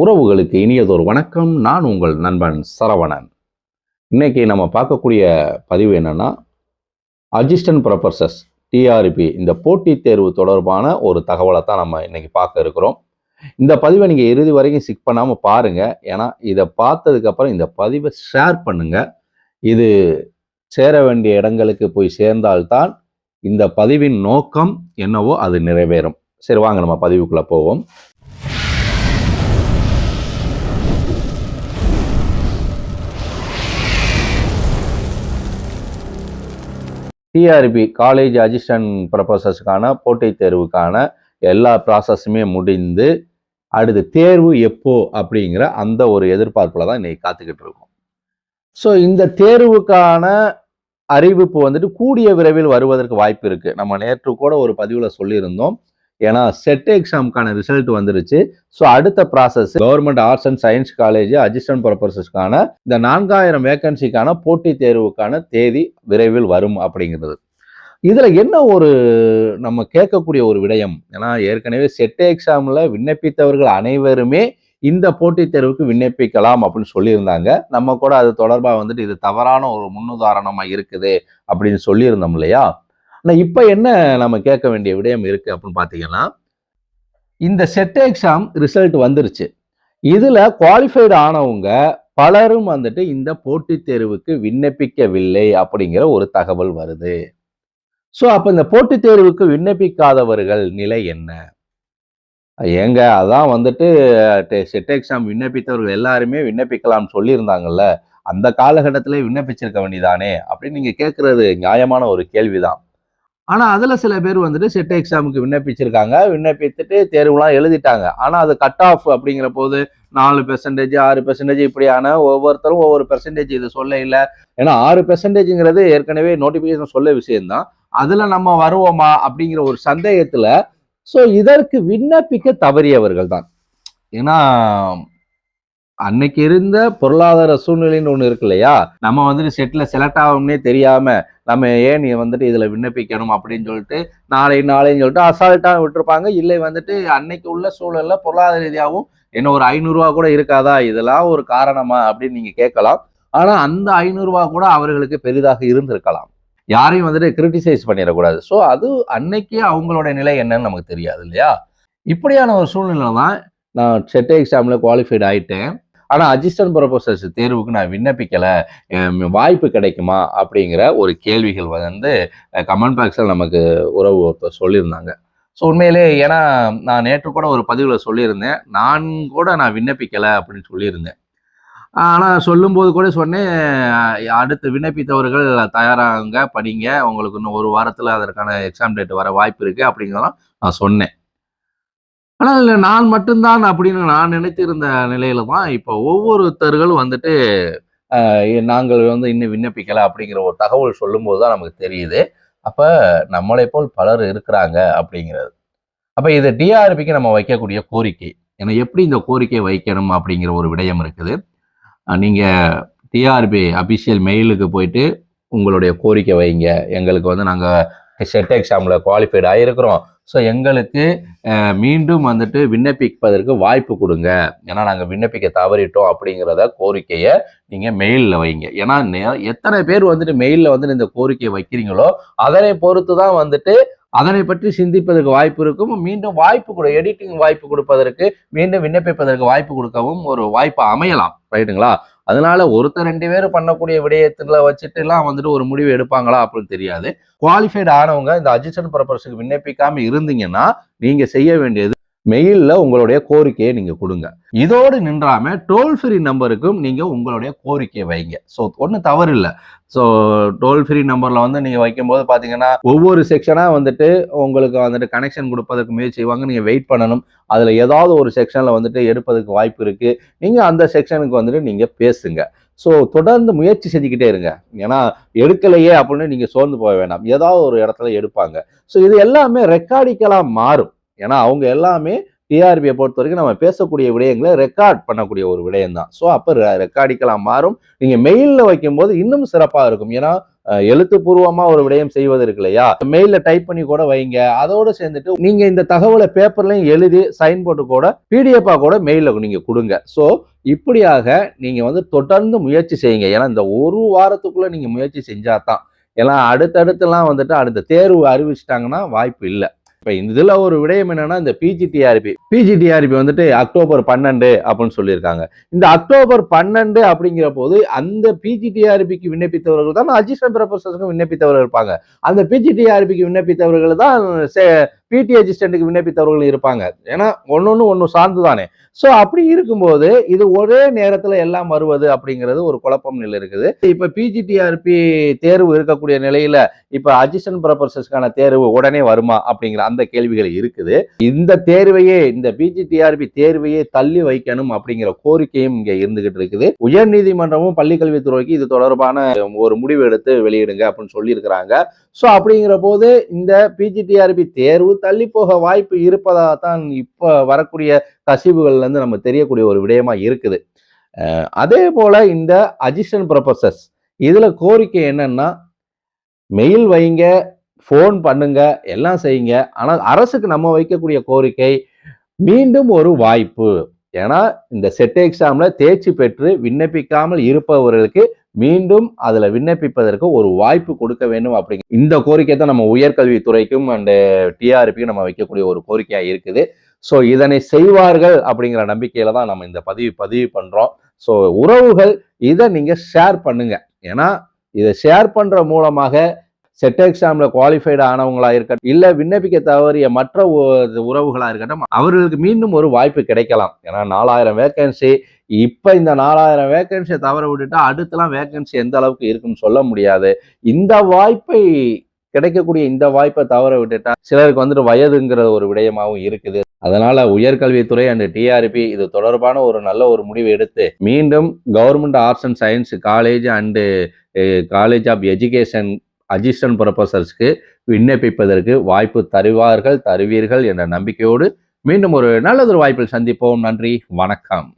உறவுகளுக்கு இனியதொரு வணக்கம். நான் உங்கள் நண்பன் சரவணன். இன்னைக்கு நம்ம பார்க்கக்கூடிய பதிவு என்னன்னா அசிஸ்டன்ட் ப்ரொஃபஸர்ஸ் டிஆர்பி இந்த போட்டித் தேர்வு தொடர்பான ஒரு தகவலை தான் நம்ம இன்றைக்கி பார்க்க இருக்கிறோம். இந்த பதிவை நீங்கள் இறுதி வரைக்கும் சிக் பண்ணாமல் பாருங்கள் ஏன்னா இதை பார்த்ததுக்கப்புறம் இந்த பதிவை ஷேர் பண்ணுங்கள் இது சேர வேண்டிய இடங்களுக்கு போய் சேர்ந்தால்தான் இந்த பதிவின் நோக்கம் என்னவோ அது நிறைவேறும். சரி வாங்க நம்ம பதிவுக்குள்ளே போவோம். டிஆர்பி காலேஜ் அசிஸ்டன்ட் ப்ரொஃபஸர்ஸ்க்கான போட்டித் தேர்வுக்கான எல்லா ப்ராசஸுமே முடிந்து அடுத்து தேர்வு எப்போ அப்படிங்கிற அந்த ஒரு எதிர்பார்ப்பில் தான் இன்னைக்கு காத்துக்கிட்டு இருக்கோம். ஸோ இந்த தேர்வுக்கான அறிவிப்பு வந்துட்டு கூடிய விரைவில் வருவதற்கு வாய்ப்பு இருக்குது நம்ம நேற்று கூட ஒரு பதிவில் சொல்லியிருந்தோம். ஏன்னா செட் எக்ஸாமுக்கான ரிசல்ட் வந்துருச்சு. ஸோ அடுத்த process government arts and science college assistant ப்ரொஃபஸர்ஸ்க்கான இந்த நான்காயிரம் வேகன்சிக்கான போட்டித் தேர்வுக்கான தேதி விரைவில் வரும் அப்படிங்கிறது. இதுல என்ன ஒரு நம்ம கேட்கக்கூடிய ஒரு விடயம்? ஏன்னா ஏற்கனவே செட் எக்ஸாம்ல விண்ணப்பித்தவர்கள் அனைவருமே இந்த போட்டித் தேர்வுக்கு விண்ணப்பிக்கலாம் அப்படின்னு சொல்லியிருந்தாங்க. நம்ம கூட அது தொடர்பாக வந்துட்டு இது தவறான ஒரு முன்னுதாரணமா இருக்குது அப்படின்னு சொல்லியிருந்தோம் இல்லையா? ஆனால் இப்போ என்ன நம்ம கேட்க வேண்டிய விடயம் இருக்குது அப்படின்னு பார்த்தீங்கன்னா இந்த செட் எக்ஸாம் ரிசல்ட் வந்துருச்சு. இதில் குவாலிஃபைடு ஆனவங்க பலரும் வந்துட்டு இந்த போட்டித் தேர்வுக்கு விண்ணப்பிக்கவில்லை அப்படிங்கிற ஒரு தகவல் வருது. ஸோ அப்போ இந்த போட்டித் தேர்வுக்கு விண்ணப்பிக்காதவர்கள் நிலை என்ன? ஏங்க அதான் வந்துட்டு செட் எக்ஸாம் விண்ணப்பித்தவர்கள் எல்லாருமே விண்ணப்பிக்கலாம்னு சொல்லியிருந்தாங்கல்ல அந்த காலகட்டத்திலே விண்ணப்பிச்சிருக்க வேண்டியதானே அப்படின்னு நீங்கள் கேட்குறது நியாயமான ஒரு கேள்விதான். ஆனால் அதில் சில பேர் வந்துட்டு செட் எக்ஸாமுக்கு விண்ணப்பிச்சிருக்காங்க. விண்ணப்பித்துட்டு தேர்வுலாம் எழுதிட்டாங்க. ஆனால் அது கட் ஆஃப் அப்படிங்கிற போது நாலு பெர்சன்டேஜ் ஆறு பெர்சன்டேஜ் இப்படியான ஒவ்வொருத்தரும் ஒவ்வொரு பெர்சன்டேஜ் இது சொல்ல இல்லை. ஏன்னா ஆறு பெர்சன்டேஜ்ங்கிறது ஏற்கனவே நோட்டிஃபிகேஷன் சொல்ல விஷயம்தான். அதில் நம்ம வருவோமா அப்படிங்கிற ஒரு சந்தேகத்தில் ஸோ இதற்கு விண்ணப்பிக்க தவறியவர்கள் தான் ஏன்னா அன்னைக்கு இருந்த பொருளாதார சூழ்நிலைன்னு ஒன்று இருக்கு இல்லையா? நம்ம வந்துட்டு செட்டில் செலக்ட் ஆகும்னே தெரியாம நம்ம ஏன் நீ வந்துட்டு இதில் விண்ணப்பிக்கணும் அப்படின்னு சொல்லிட்டு நாளை நாளைன்னு சொல்லிட்டு அசால்ட்டாக விட்டுருப்பாங்க. இல்லை வந்துட்டு அன்னைக்கு உள்ள சூழலில் பொருளாதார ரீதியாகவும் என்ன ஒரு ஐநூறுரூவா கூட இருக்காதா? இதெல்லாம் ஒரு காரணமா அப்படின்னு நீங்கள் கேட்கலாம். ஆனால் அந்த ஐநூறுரூவா கூட அவர்களுக்கு பெரிதாக இருந்திருக்கலாம். யாரையும் வந்துட்டு கிரிட்டிசைஸ் பண்ணிடக்கூடாது. ஸோ அது அன்னைக்கு அவங்களோட நிலை என்னன்னு நமக்கு தெரியாது இல்லையா? இப்படியான ஒரு சூழ்நிலை தான் நான் செட் எக்ஸாமில் குவாலிஃபைட் ஆகிட்டேன் ஆனால் அசிஸ்டன்ட் ப்ரொஃபஸர்ஸ் தேர்வுக்கு நான் விண்ணப்பிக்கலை. வாய்ப்பு கிடைக்குமா? அப்படிங்கிற ஒரு கேள்விகள் வந்து கமெண்ட் பாக்ஸில் நமக்கு உறவு ஒருத்தர் சொல்லியிருந்தாங்க. ஸோ உண்மையிலே ஏன்னா நான் நேற்று கூட ஒரு பதிவில் சொல்லியிருந்தேன். நான் கூட நான் விண்ணப்பிக்கலை அப்படின்னு சொல்லியிருந்தேன். ஆனால் சொல்லும்போது கூட சொன்னேன் அடுத்து விண்ணப்பித்தவர்கள் தயாராகுங்க படிங்க. உங்களுக்கு இன்னும் ஒரு வாரத்தில் அதற்கான எக்ஸாம் டேட் வர வாய்ப்பு இருக்குது அப்படிங்கிறதெல்லாம் நான் சொன்னேன். ஆனால் நான் மட்டும்தான் அப்படின்னு நான் நினைத்திருந்த நிலையில தான் இப்போ ஒவ்வொருத்தர்களும் வந்துட்டு நாங்கள் வந்து இன்னும் விண்ணப்பிக்கலை அப்படிங்கிற ஒரு தகவல் சொல்லும்போது தான் நமக்கு தெரியுது. அப்போ நம்மளை போல் பலர் இருக்கிறாங்க அப்படிங்கிறது. அப்போ இது டிஆர்பிக்கு நம்ம வைக்கக்கூடிய கோரிக்கை. ஏன்னா எப்படி இந்த கோரிக்கை வைக்கணும் அப்படிங்கிற ஒரு விடயம் இருக்குது. நீங்கள் டிஆர்பி அபிஷியல் மெயிலுக்கு போயிட்டு உங்களுடைய கோரிக்கை வைங்க. எங்களுக்கு வந்து நாங்கள் செட் எக்ஸாமில் குவாலிஃபைடு ஆகிருக்கிறோம் ஸோ எங்களுக்கு மீண்டும் வந்துட்டு விண்ணப்பிப்பதற்கு வாய்ப்பு கொடுங்க. ஏன்னா நாங்கள் விண்ணப்பிக்க தவறிட்டோம் அப்படிங்கிறத கோரிக்கையை நீங்கள் மெயிலில் வைங்க. ஏன்னா எத்தனை பேர் வந்துட்டு மெயிலில் வந்துட்டு இந்த கோரிக்கையை வைக்கிறீங்களோ அதனை பொறுத்து தான் வந்துட்டு அதனை பற்றி சிந்திப்பதற்கு வாய்ப்பு இருக்கும். மீண்டும் வாய்ப்பு கொடு எடிட்டிங் வாய்ப்பு கொடுப்பதற்கு மீண்டும் விண்ணப்பிப்பதற்கு வாய்ப்பு கொடுக்கவும் ஒரு வாய்ப்பு அமையலாம். ரைட்டுங்களா அதனால ஒருத்தர் ரெண்டு பேர் பண்ணக்கூடிய விடயத்துல வச்சுட்டு எல்லாம் வந்துட்டு ஒரு முடிவு எடுப்பாங்களா அப்படின்னு தெரியாது. குவாலிஃபைடு ஆனவங்க இந்த அஜிஸ்டன் பர்பஸுக்கு விண்ணப்பிக்காம இருந்தீங்கன்னா நீங்க செய்ய வேண்டியது மெயிலில் உங்களுடைய கோரிக்கையை நீங்கள் கொடுங்க. இதோடு நின்றாம டோல் ஃப்ரீ நம்பருக்கும் நீங்கள் உங்களுடைய கோரிக்கையை வைங்க. ஸோ ஒன்றும் தவறு இல்லை. ஸோ டோல் ஃப்ரீ நம்பரில் வந்து நீங்கள் வைக்கும்போது பார்த்தீங்கன்னா ஒவ்வொரு செக்ஷனாக வந்துட்டு உங்களுக்கு வந்துட்டு கனெக்ஷன் கொடுப்பதற்கு முயற்சி செய்வாங்க. நீங்கள் வெயிட் பண்ணணும். அதில் ஏதாவது ஒரு செக்ஷனில் வந்துட்டு எடுப்பதற்கு வாய்ப்பு இருக்குது நீங்கள் அந்த செக்ஷனுக்கு வந்துட்டு நீங்கள் பேசுங்க. ஸோ தொடர்ந்து முயற்சி செஞ்சுக்கிட்டே இருங்க. ஏன்னா எடுக்கலையே அப்படின்னு நீங்கள் சோர்ந்து போக வேண்டாம் ஏதாவது ஒரு இடத்துல எடுப்பாங்க. ஸோ இது எல்லாமே ரெக்கார்டிக்கலாக மாறும். ஏன்னா அவங்க எல்லாமே டிஆர்பியை பொறுத்த வரைக்கும் நம்ம பேசக்கூடிய விடயங்களை ரெக்கார்ட் பண்ணக்கூடிய ஒரு விடயம் தான் ஸோ அப்போ ரெக்கார்டிக்கலாம் மாறும். நீங்கள் மெயிலில் வைக்கும்போது இன்னும் சிறப்பாக இருக்கும். ஏன்னா எழுத்துப்பூர்வமாக ஒரு விடயம் செய்வது இருக்கு இல்லையா? மெயிலில் டைப் பண்ணி கூட வைங்க. அதோடு சேர்ந்துட்டு நீங்கள் இந்த தகவலை பேப்பர்லையும் எழுதி சைன் போட்டு கூட பிடிஎஃபாக கூட மெயிலில் நீங்கள் கொடுங்க. ஸோ இப்படியாக நீங்கள் வந்து தொடர்ந்து முயற்சி செய்யுங்க. ஏன்னா இந்த ஒரு வாரத்துக்குள்ளே நீங்கள் முயற்சி செஞ்சாதான். ஏன்னா அடுத்தடுத்துலாம் வந்துட்டு அடுத்த தேர்வு அறிவிச்சிட்டாங்கன்னா வாய்ப்பு இல்லை. இப்போ இதில் ஒரு விடயம் என்னன்னா இந்த பிஜிடிஆர்பி பிஜிடிஆர்பி வந்துட்டு அக்டோபர் பன்னெண்டு அப்படின்னு சொல்லியிருக்காங்க. இந்த அக்டோபர் பன்னெண்டு அப்படிங்கிற போது அந்த பிஜிடிஆர்பிக்கு விண்ணப்பித்தவர்கள் தான் அசிஸ்டன்ட் ப்ரொஃபஸர்ஸ்க்கும் விண்ணப்பித்தவர்கள் இருப்பாங்க. அந்த பிஜிடிஆர்பிக்கு விண்ணப்பித்தவர்கள் தான் பிடி அசிஸ்டண்ட்டுக்கு விண்ணப்பித்தவர்கள் இருப்பாங்க. ஏன்னா ஒன்னொன்னு ஒன்று சார்ந்து தானே ஸோ அப்படி இருக்கும்போது இது ஒரே நேரத்தில் எல்லாம் வருவது அப்படிங்கிறது ஒரு குழப்பம் நிலை இருக்குது. இப்போ பிஜிடிஆர்பி தேர்வு இருக்கக்கூடிய நிலையில இப்போ அசிஸ்டன்ட் ப்ரொஃபஸர்ஸ்க்கான தேர்வு உடனே வருமா அப்படிங்கிற அந்த கேள்விகள் இருக்குது. இந்த தேர்வையே இந்த பிஜிடிஆர்பி தேர்வையே தள்ளி வைக்கணும் அப்படிங்கிற கோரிக்கையும் இங்கே இருந்துகிட்டு இருக்குது. உயர்நீதிமன்றமும் பள்ளிக்கல்வித்துறைக்கு இது தொடர்பான ஒரு முடிவு எடுத்து வெளியிடுங்க அப்படின்னு சொல்லியிருக்கிறாங்க. ஸோ அப்படிங்கிற போது இந்த பிஜிடிஆர்பி தேர்வு தள்ளி போக வாய்ப்பு இருப்பதாக தான் இப்போ வரக்கூடிய கசிவுகள்லேருந்து நம்ம தெரியக்கூடிய ஒரு விடயமா இருக்குது. அதே போல் இந்த அசிஸ்டன்ட் ப்ரொஃபசர்ஸ் இதில் கோரிக்கை என்னன்னா மெயில் வைங்க ஃபோன் பண்ணுங்க எல்லாம் செய்யுங்க. ஆனால் அரசுக்கு நம்ம வைக்கக்கூடிய கோரிக்கை மீண்டும் ஒரு வாய்ப்பு. ஏன்னா இந்த செட் எக்ஸாமில் தேர்ச்சி பெற்று விண்ணப்பிக்காமல் இருப்பவர்களுக்கு மீண்டும் அதில் விண்ணப்பிப்பதற்கு ஒரு வாய்ப்பு கொடுக்க வேண்டும் அப்படிங்க இந்த கோரிக்கை தான் நம்ம உயர்கல்வித்துறைக்கும் அண்டு டிஆர்பிக்கும் நம்ம வைக்கக்கூடிய ஒரு கோரிக்கையாக இருக்குது. ஸோ இதனை செய்வார்கள் அப்படிங்கிற நம்பிக்கையில தான் நம்ம இந்த பதிவு பதிவு பண்ணுறோம் ஸோ உறவுகள் இதை நீங்கள் ஷேர் பண்ணுங்க. ஏன்னா இதை ஷேர் பண்ணுற மூலமாக செட் எக்ஸாமில் குவாலிஃபைடு ஆனவங்களாக இருக்கட்டும் இல்லை விண்ணப்பிக்க தவறிய மற்ற உ- இருக்கட்டும் அவர்களுக்கு மீண்டும் ஒரு வாய்ப்பு கிடைக்கலாம். ஏன்னா நாலாயிரம் வேக்கன்சி இப்போ இந்த நாலாயிரம் வேகன்சியை தவற விட்டுட்டா அடுத்தலாம் வேகன்சி எந்த அளவுக்கு இருக்குன்னு சொல்ல முடியாது. இந்த வாய்ப்பை கிடைக்கக்கூடிய இந்த வாய்ப்பை தவற விட்டுட்டா சிலருக்கு வந்துட்டு வயதுங்கிற ஒரு விடயமாகவும் இருக்குது. அதனால உயர்கல்வித்துறை அண்ட் டிஆர்பி இது தொடர்பான ஒரு நல்ல ஒரு முடிவு எடுத்து மீண்டும் government arts and science college and college of education assistant ப்ரொஃபஸர்ஸ்க்கு விண்ணப்பிப்பதற்கு வாய்ப்பு தருவார்கள் தருவீர்கள் என்ற நம்பிக்கையோடு மீண்டும் ஒரு நல்லதொரு வாய்ப்பில் சந்திப்போம். நன்றி வணக்கம்.